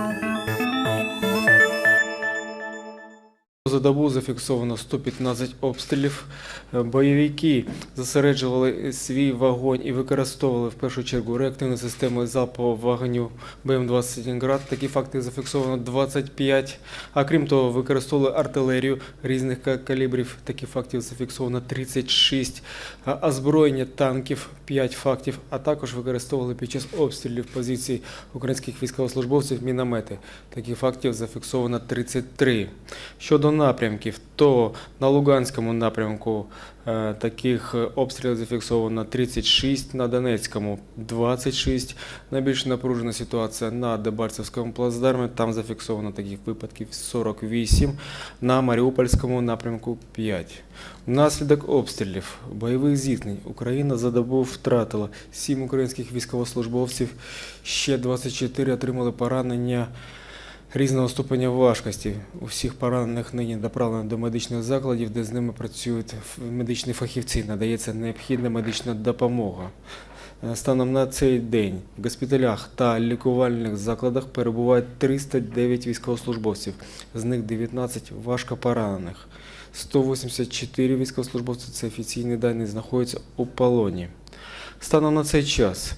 好好。За добу зафіксовано 115 обстрілів. Е, Бойовики зосереджували свій вогонь і використовували в першу чергу реактивну систему залпового вогню БМ-21 град. Такі факти зафіксовано 25. А крім того, використовували артилерію різних калібрів. Таких фактів зафіксовано 36. Озброєння танків 5 фактів, а також використовували під час обстрілів позицій українських військовослужбовців міномети. Таких фактів зафіксовано 33. Щодо напрямків, то на Луганському напрямку е, таких обстрілів зафіксовано 36, на Донецькому 26. Найбільш напружена ситуація на Дебальцевському плацдармі, там зафіксовано таких випадків 48, на Маріупольському напрямку 5. Внаслідок обстрілів бойових зіткнень Україна за добу втратила 7 українських військовослужбовців, ще 24 отримали поранення різного ступеня важкості. Усіх поранених нині доправлено до медичних закладів, де з ними працюють медичні фахівці, надається необхідна медична допомога. Е, Станом на цей день в госпіталях та лікувальних закладах перебувають 309 військовослужбовців, з них 19 важко поранених. 184 військовослужбовці, це офіційні дані, знаходяться у полоні. Станом на цей час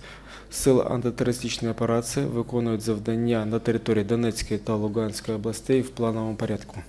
Сили антитерористичної операції виконують завдання на території Донецької та Луганської областей в плановому порядку.